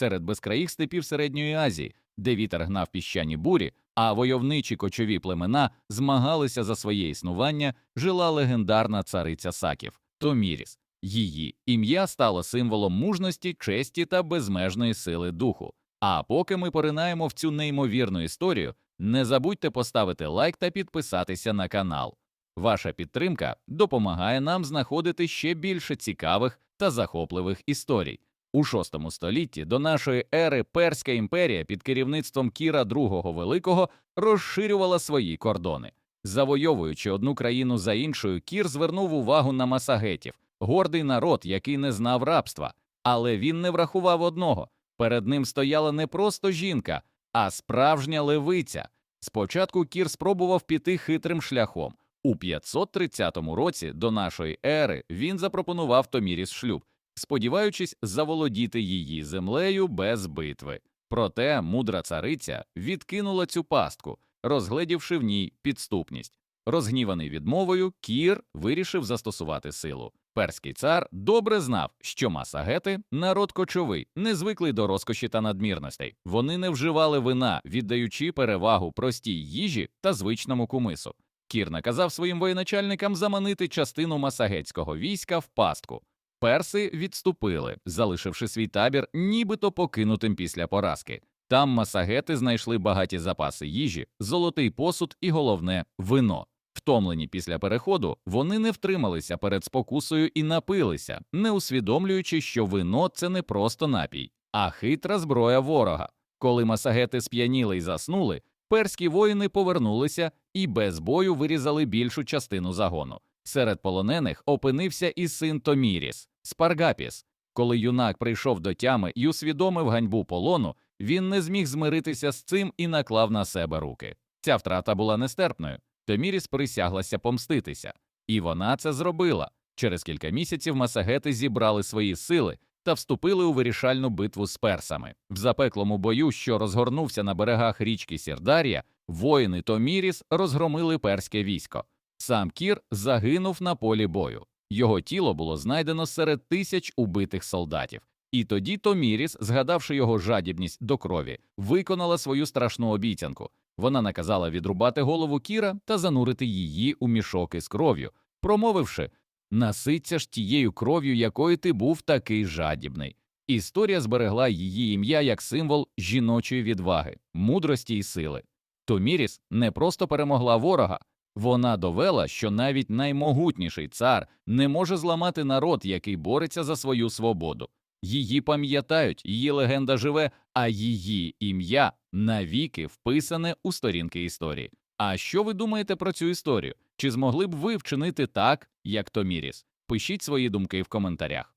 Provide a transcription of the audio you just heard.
серед безкраїх степів Середньої Азії, де вітер гнав піщані бурі, а войовничі кочові племена змагалися за своє існування, жила легендарна цариця Саків Томіріс. Її ім'я стало символом мужності, честі та безмежної сили духу. А поки ми поринаємо в цю неймовірну історію, не забудьте поставити лайк та підписатися на канал. Ваша підтримка допомагає нам знаходити ще більше цікавих та захопливих історій. У VI столітті до нашої ери Перська імперія під керівництвом Кіра II Великого розширювала свої кордони. Завойовуючи одну країну за іншою, Кір звернув увагу на масагетів, гордий народ, який не знав рабства. Але він не врахував одного перед ним стояла не просто жінка, а справжня левиця. Спочатку Кір спробував піти хитрим шляхом. У 530 році до нашої ери він запропонував Томіріс шлюб, сподіваючись заволодіти її землею без битви. Проте мудра цариця відкинула цю пастку, розгледівши в ній підступність. Розгніваний відмовою, Кір вирішив застосувати силу. Перський цар добре знав, що масагети народ кочовий, не звиклий до розкоші та надмірностей. Вони не вживали вина, віддаючи перевагу простій їжі та звичному кумису. Кір наказав своїм воєначальникам заманити частину масагетського війська в пастку. Перси відступили, залишивши свій табір, нібито покинутим після поразки. Там масагети знайшли багаті запаси їжі, золотий посуд і головне вино. Втомлені після переходу, вони не втрималися перед спокусою і напилися, не усвідомлюючи, що вино це не просто напій, а хитра зброя ворога. Коли масагети сп'яніли й заснули, перські воїни повернулися і без бою вирізали більшу частину загону. Серед полонених опинився і син Томіріс Спаргапіс. Коли юнак прийшов до тями і усвідомив ганьбу полону, він не зміг змиритися з цим і наклав на себе руки. Ця втрата була нестерпною. Томіріс присяглася помститися, і вона це зробила. Через кілька місяців масагети зібрали свої сили та вступили у вирішальну битву з персами. В запеклому бою, що розгорнувся на берегах річки Сірдарія, воїни Томіріс розгромили перське військо. Сам Кір загинув на полі бою. Його тіло було знайдено серед тисяч убитих солдатів. І тоді Томіріс, згадавши його жадібність до крові, виконала свою страшну обіцянку. Вона наказала відрубати голову Кіра та занурити її у мішок із кров'ю, промовивши наситься ж тією кров'ю, якою ти був такий жадібний. Історія зберегла її ім'я як символ жіночої відваги, мудрості і сили. Томіріс не просто перемогла ворога, вона довела, що навіть наймогутніший цар не може зламати народ, який бореться за свою свободу. Її пам'ятають, її легенда живе, а її ім'я навіки вписане у сторінки історії. А що ви думаєте про цю історію? Чи змогли б ви вчинити так, як Томіріс? Пишіть свої думки в коментарях.